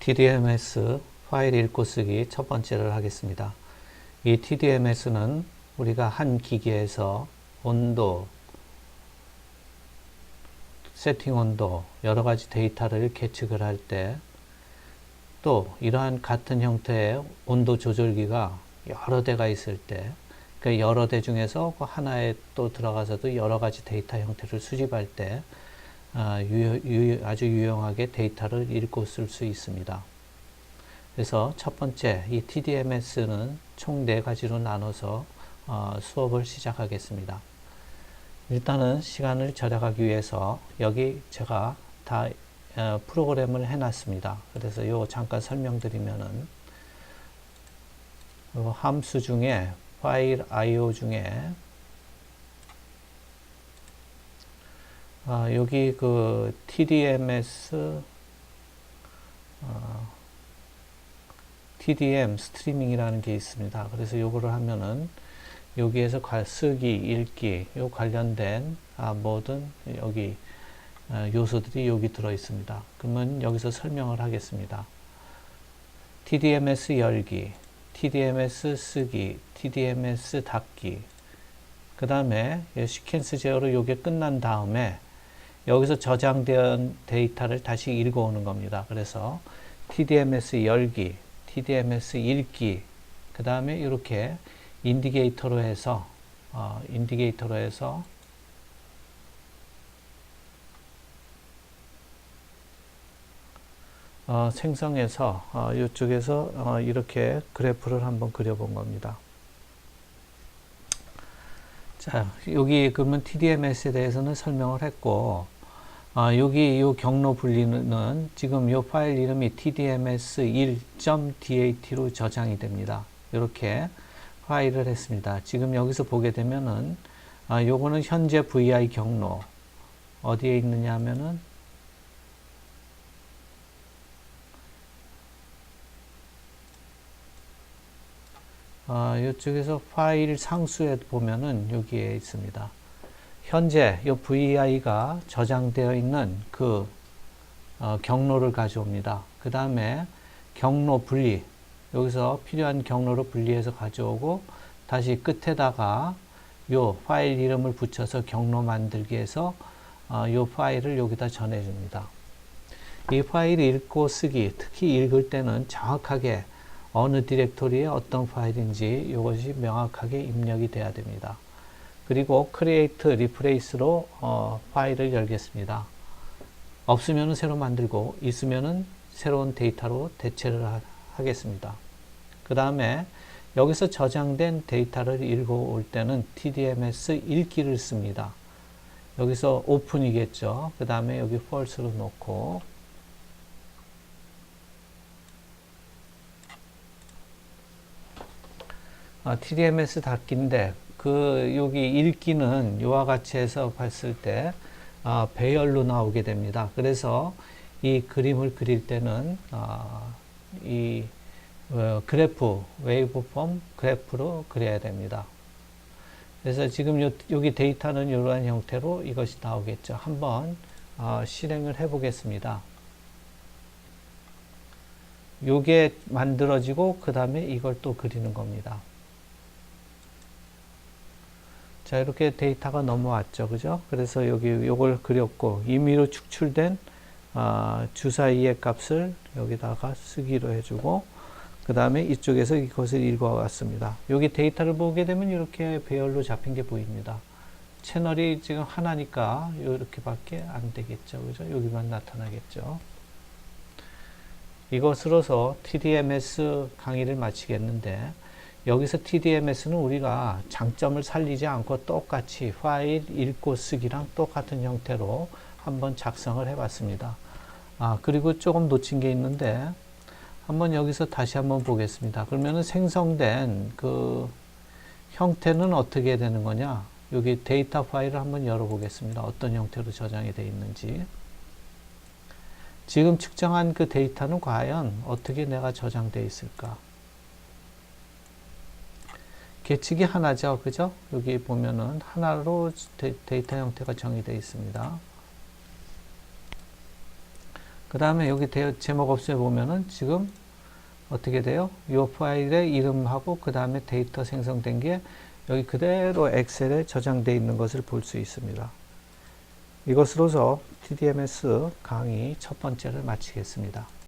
TDMS 파일 읽고 쓰기 첫 번째를 하겠습니다. 이 TDMS는 우리가 한 기계에서 온도, 세팅 온도, 여러 가지 데이터를 계측을 할 때, 또 이러한 같은 형태의 온도 조절기가 여러 대가 있을 때, 그 여러 대 중에서 그 하나에 또 들어가서도 여러 가지 데이터 형태를 수집할 때, 아, 아주 유용하게 데이터를 읽고 쓸 수 있습니다. 그래서 첫 번째, 이 TDMS는 총 네 가지로 나눠서 어, 수업을 시작하겠습니다. 일단은 시간을 절약하기 위해서 여기 제가 다 어, 프로그램을 해놨습니다. 그래서 요 잠깐 설명드리면은 요 함수 중에 파일 IO 중에 아, 여기 그 TDMS 어, TDM 스트리밍이라는 게 있습니다. 그래서 요거를 하면은 여기에서 쓰기, 읽기, 요 관련된 아, 모든 여기 어, 요소들이 여기 들어 있습니다. 그러면 여기서 설명을 하겠습니다. TDMS 열기, TDMS 쓰기, TDMS 닫기. 그 다음에 시퀀스 제어로 요게 끝난 다음에 여기서 저장된 데이터를 다시 읽어오는 겁니다. 그래서 TDMS 열기, TDMS 읽기, 그 다음에 이렇게 인디게이터로 해서 어, 인디게이터로 해서 어, 생성해서 어, 이쪽에서 어, 이렇게 그래프를 한번 그려본 겁니다. 자, 여기 그러면 TDMS에 대해서는 설명을 했고, 아, 여기 이 경로 분리는 지금 이 파일 이름이 tdms1.dat로 저장이 됩니다. 이렇게 파일을 했습니다. 지금 여기서 보게 되면은, 아, 요거는 현재 VI 경로. 어디에 있느냐 하면은, 어, 이쪽에서 파일 상수에 보면은 여기에 있습니다. 현재 이 VI가 저장되어 있는 그 어, 경로를 가져옵니다. 그 다음에 경로 분리 여기서 필요한 경로로 분리해서 가져오고 다시 끝에다가 요 파일 이름을 붙여서 경로 만들기 해서 어, 요 파일을 여기다 전해줍니다. 이 파일 읽고 쓰기 특히 읽을 때는 정확하게 어느 디렉토리에 어떤 파일인지 이것이 명확하게 입력이 돼야 됩니다. 그리고 create replace로 어, 파일을 열겠습니다. 없으면 새로 만들고 있으면 새로운 데이터로 대체를 하, 하겠습니다. 그 다음에 여기서 저장된 데이터를 읽어올 때는 TDMS 읽기를 씁니다. 여기서 오픈이겠죠. 그 다음에 여기 false로 놓고 어, TDMS 닫기인데 그 여기 읽기는 이와 같이 해서 봤을 때 어, 배열로 나오게 됩니다. 그래서 이 그림을 그릴 때는 어, 이 어, 그래프 웨이브폼 그래프로 그려야 됩니다. 그래서 지금 요, 여기 데이터는 이러한 형태로 이것이 나오겠죠. 한번 어, 실행을 해 보겠습니다. 요게 만들어지고 그 다음에 이걸 또 그리는 겁니다. 자, 이렇게 데이터가 넘어왔죠. 그죠? 그래서 여기 요걸 그렸고, 임의로 축출된 아, 주사위의 값을 여기다가 쓰기로 해주고, 그 다음에 이쪽에서 이것을 읽어왔습니다. 여기 데이터를 보게 되면 이렇게 배열로 잡힌 게 보입니다. 채널이 지금 하나니까 이렇게 밖에 안 되겠죠. 그죠? 여기만 나타나겠죠. 이것으로서 TDMS 강의를 마치겠는데, 여기서 TDMS는 우리가 장점을 살리지 않고 똑같이 파일 읽고 쓰기랑 똑같은 형태로 한번 작성을 해 봤습니다. 아, 그리고 조금 놓친 게 있는데 한번 여기서 다시 한번 보겠습니다. 그러면은 생성된 그 형태는 어떻게 되는 거냐? 여기 데이터 파일을 한번 열어 보겠습니다. 어떤 형태로 저장이 되어 있는지. 지금 측정한 그 데이터는 과연 어떻게 내가 저장되어 있을까? 계측이 하나죠. 그죠? 여기 보면은 하나로 데이터 형태가 정의되어 있습니다. 그 다음에 여기 대- 제목 없음에 보면은 지금 어떻게 돼요? 이 파일의 이름하고 그 다음에 데이터 생성된 게 여기 그대로 엑셀에 저장되어 있는 것을 볼 수 있습니다. 이것으로서 TDMS 강의 첫 번째를 마치겠습니다.